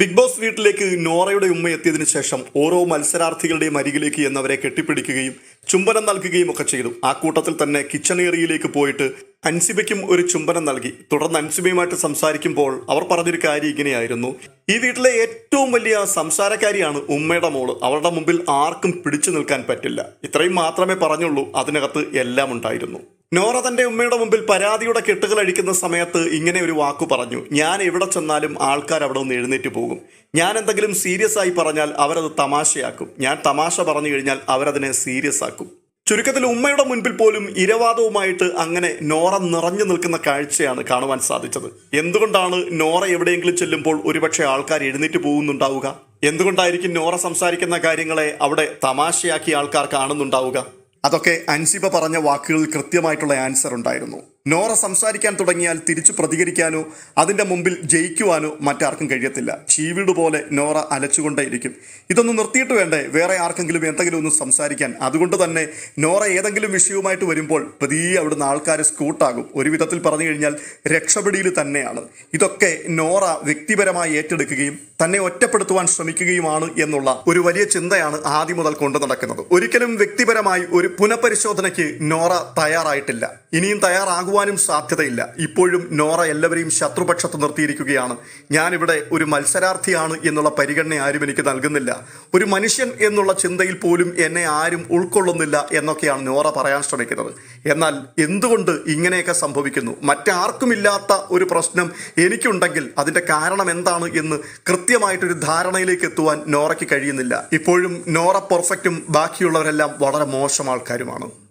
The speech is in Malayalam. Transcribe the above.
ബിഗ് ബോസ് വീട്ടിലേക്ക് നോറയുടെ ഉമ്മ എത്തിയതിനു ശേഷം ഓരോ മത്സരാർത്ഥികളുടെയും അരികിലേക്ക് എന്നവരെ കെട്ടിപ്പിടിക്കുകയും ചുംബനം നൽകുകയും ഒക്കെ ചെയ്തു. ആ കൂട്ടത്തിൽ തന്നെ കിച്ചൺ ഏറിയയിലേക്ക് പോയിട്ട് അൻസിബയ്ക്കും ഒരു ചുംബനം നൽകി. തുടർന്ന് അൻസിബയുമായിട്ട് സംസാരിക്കുമ്പോൾ അവർ പറഞ്ഞൊരു കാര്യം ഇങ്ങനെയായിരുന്നു. ഈ വീട്ടിലെ ഏറ്റവും വലിയ സംസാരക്കാരിയാണ് ഉമ്മയുടെ മോൾ. അവരുടെ മുമ്പിൽ ആർക്കും പിടിച്ചു നിൽക്കാൻ പറ്റില്ല. ഇത്രയും മാത്രമേ പറഞ്ഞുള്ളൂ. അതിനകത്ത് എല്ലാം ഉണ്ടായിരുന്നു. നോറ തന്റെ ഉമ്മയുടെ മുമ്പിൽ പരാതിയുടെ കെട്ടുകൾ അഴിക്കുന്ന സമയത്ത് ഇങ്ങനെ ഒരു വാക്കു പറഞ്ഞു. ഞാൻ എവിടെ ചെന്നാലും ആൾക്കാർ അവിടെ നിന്ന് എഴുന്നേറ്റ് പോകും. ഞാൻ എന്തെങ്കിലും സീരിയസ് ആയി പറഞ്ഞാൽ അവരത് തമാശയാക്കും. ഞാൻ തമാശ പറഞ്ഞു കഴിഞ്ഞാൽ അവരതിനെ സീരിയസ് ആക്കും. ചുരുക്കത്തിൽ ഉമ്മയുടെ മുൻപിൽ പോലും ഇരവാദവുമായിട്ട് അങ്ങനെ നോറ നിറഞ്ഞു നിൽക്കുന്ന കാഴ്ചയാണ് കാണുവാൻ സാധിച്ചത്. എന്തുകൊണ്ടാണ് നോറ എവിടെയെങ്കിലും ചെല്ലുമ്പോൾ ഒരുപക്ഷെ ആൾക്കാർ എഴുന്നേറ്റ് പോകുന്നുണ്ടാവുക? എന്തുകൊണ്ടായിരിക്കും നോറ സംസാരിക്കുന്ന കാര്യങ്ങളെ അവിടെ തമാശയാക്കി ആൾക്കാർ കാണുന്നുണ്ടാവുക? അതൊക്കെ അൻസിബ പറഞ്ഞ വാക്കുകളിൽ കൃത്യമായിട്ടുള്ള ആൻസർ ഉണ്ടായിരുന്നു. നോറ സംസാരിക്കാൻ തുടങ്ങിയാൽ തിരിച്ചു പ്രതികരിക്കാനോ അതിന്റെ മുമ്പിൽ ജയിക്കുവാനോ മറ്റാർക്കും കഴിയത്തില്ല. ചീവീട് പോലെ നോറ അലച്ചുകൊണ്ടേയിരിക്കും. ഇതൊന്നും നിർത്തിയിട്ട് വേണ്ടേ? വേറെ ആർക്കെങ്കിലും എന്തെങ്കിലും ഒന്ന് സംസാരിക്കാൻ. അതുകൊണ്ട് തന്നെ നോറ ഏതെങ്കിലും വിഷയവുമായിട്ട് വരുമ്പോൾ പതിയെ അവിടുന്ന് ആൾക്കാർ സ്കൂട്ടാകും. ഒരു വിധത്തിൽ പറഞ്ഞു കഴിഞ്ഞാൽ രക്ഷപിടിയിൽ തന്നെയാണ്. ഇതൊക്കെ നോറ വ്യക്തിപരമായി ഏറ്റെടുക്കുകയും തന്നെ ഒറ്റപ്പെടുത്തുവാൻ ശ്രമിക്കുകയുമാണ് എന്നുള്ള ഒരു വലിയ ചിന്തയാണ് ആദ്യം മുതൽ കൊണ്ടു നടക്കുന്നത്. ഒരിക്കലും വ്യക്തിപരമായി ഒരു പുനഃപരിശോധനയ്ക്ക് നോറ തയ്യാറായിട്ടില്ല. ഇനിയും തയ്യാറാകുവാനും സാധ്യതയില്ല. ഇപ്പോഴും നോറ എല്ലാവരെയും ശത്രുപക്ഷത്ത് നിർത്തിയിരിക്കുകയാണ്. ഞാനിവിടെ ഒരു മത്സരാർത്ഥിയാണ് എന്നുള്ള പരിഗണന ആരും എനിക്ക് നൽകുന്നില്ല. ഒരു മനുഷ്യൻ എന്നുള്ള ചിന്തയിൽ പോലും എന്നെ ആരും ഉൾക്കൊള്ളുന്നില്ല എന്നൊക്കെയാണ് നോറ പറയാൻ ശ്രമിക്കുന്നത്. എന്നാൽ എന്തുകൊണ്ട് ഇങ്ങനെയൊക്കെ സംഭവിക്കുന്നു? മറ്റാർക്കുമില്ലാത്ത ഒരു പ്രശ്നം എനിക്കുണ്ടെങ്കിൽ അതിന്റെ കാരണം എന്താണ് എന്ന് കൃത്യമായിട്ടൊരു ധാരണയിലേക്ക് എത്തുവാൻ നോറയ്ക്ക് കഴിയുന്നില്ല. ഇപ്പോഴും നോറ പെർഫെക്റ്റും ബാക്കിയുള്ളവരെല്ലാം വളരെ മോശം ആൾക്കാരുമാണ്.